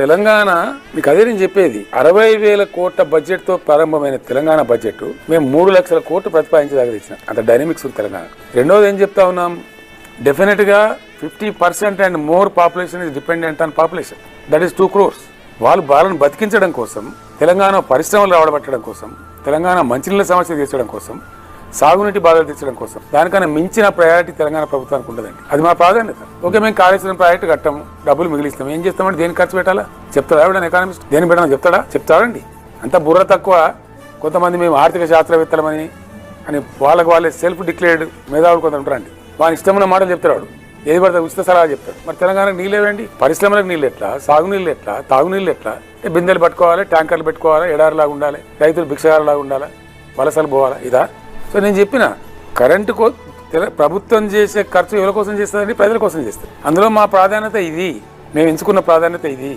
తెలంగాణ మీకు అదే నేను చెప్పేది అరవై వేల కోట్ల బడ్జెట్తో ప్రారంభమైన తెలంగాణ బడ్జెట్ మేము మూడు లక్షల కోట్లు ప్రతిపాదించదగలిగిన అంత డైనమిక్స్ ఉంది తెలంగాణ. రెండోది ఏం చెప్తా ఉన్నాం? డెఫినెట్గా fifty percent and more population is dependent on population. That is two crores. వాళ్ళు బాలను బతికించడం కోసం తెలంగాణ పరిశ్రమలు రావడబట్టడం కోసం తెలంగాణ మంచినీళ్ళ సమస్య తీర్చడం కోసం సాగునీటి బాధలు తీర్చడం కోసం. దానికన్నా మించిన ప్రయారిటీ తెలంగాణ ప్రభుత్వానికి ఉండదండి. అది మా ప్రాధాన్యత. ఓకే మేము కాళేశ్వరం ప్రాజెక్టు కట్టం డబ్బులు మిగిలిస్తాం. ఏం చేస్తామండి? దేని ఖర్చు పెట్టాలా? చెప్తాడా ఎవడన్నా ఎకానమిస్ట్ దేని పెట్టాలని చెప్తాడా? చెప్తాడండి అంత బుర్ర తక్కువ. కొంతమంది మేము ఆర్థిక శాస్త్రవేత్తలమని అని వాళ్ళకి వాళ్ళే సెల్ఫ్ డిక్లేర్డ్ మేధావులు కొంత ఉంటారండి. వాని ఇష్టమైన మాటలు చెప్తాడు ఏది పడితే ఉచిత సలహా చెప్తాడు. మరి తెలంగాణకు నీళ్ళేవండి పరిశ్రమలకు నీళ్ళు ఎట్లా? సాగునీళ్ళు ఎట్లా? తాగునీళ్ళు ఎట్లా? బిందెలు పట్టుకోవాలి ట్యాంకర్లు పెట్టుకోవాలి ఎడారిలాగా ఉండాలి రైతులు భిక్షగారులాగా ఉండాలి? వలసలు పోవాలా? ఇదా? సో నేను చెప్పిన కరెంటు కో ప్రభుత్వం చేసే ఖర్చు ఎవరి కోసం చేస్తుందండి? ప్రజల కోసం చేస్తుంది. అందులో మా ప్రాధాన్యత ఇది. మేము ఎంచుకున్న ప్రాధాన్యత ఇది.